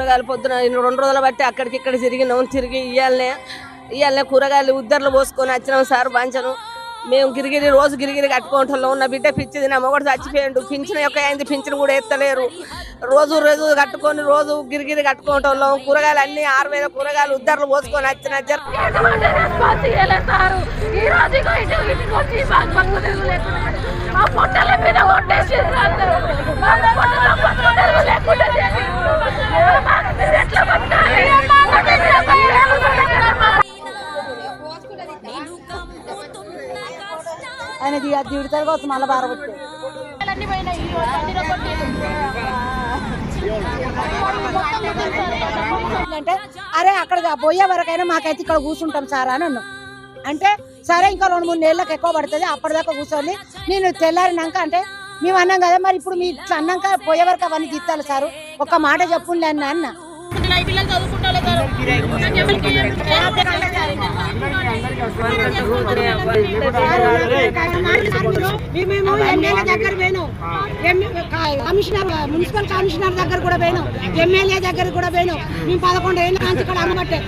కూరగాయలు పొద్దున రెండు రోజులు బట్టి అక్కడికి ఇక్కడ తిరిగినాం తిరిగి ఇయ్యాలనే ఇయ్యాలనే కూరగాయలు ఉద్దర్లు పోసుకొని వచ్చినాం సార్ పంచను మేము గిరిగిరి రోజు గిరిగిరి కట్టుకుంటున్నాం. నా బిడ్డ పిచ్చిది నా మొగడు చచ్చిపోయిండు. పింఛన్ యొక్క అయింది పింఛన్ కూడా ఎత్తలేరు. రోజు రోజు కట్టుకొని రోజు గిరిగిరి కట్టుకుంటున్నాం. కూరగాయలు అన్ని ఆరు వేల కూరగాయలు ఉద్దర్లు పోసుకొని వచ్చిన జర ఆయన దిగుతారు కావచ్చు మళ్ళీ రొట్టెలు. అంటే అరే అక్కడ పోయే వరకైనా మాకైతే ఇక్కడ కూర్చుంటాం సార్ అని అన్నాం. అంటే సరే ఇంకా రెండు మూడు నెలలకు ఎక్కువ పడుతుంది అప్పటిదాకా కూర్చొని నేను తెల్లారినాక అంటే మేము అన్నాం కదా మరి ఇప్పుడు మీ ఇట్లా అన్నాక పోయే వరకు అవన్నీ తీస్తాను సారు? ఒక మాట చెప్పుండి అన్న అన్న. మేము ఎమ్మెల్యే దగ్గర పోయినాం ఎమ్మె- కమిషనర్ మున్సిపల్ కమిషనర్ దగ్గర కూడా పోయినాం. ఎమ్మెల్యే దగ్గర కూడా పోయినాం. మేము పదకొండు ఏళ్ళ నుంచి ఇక్కడ అనబట్టే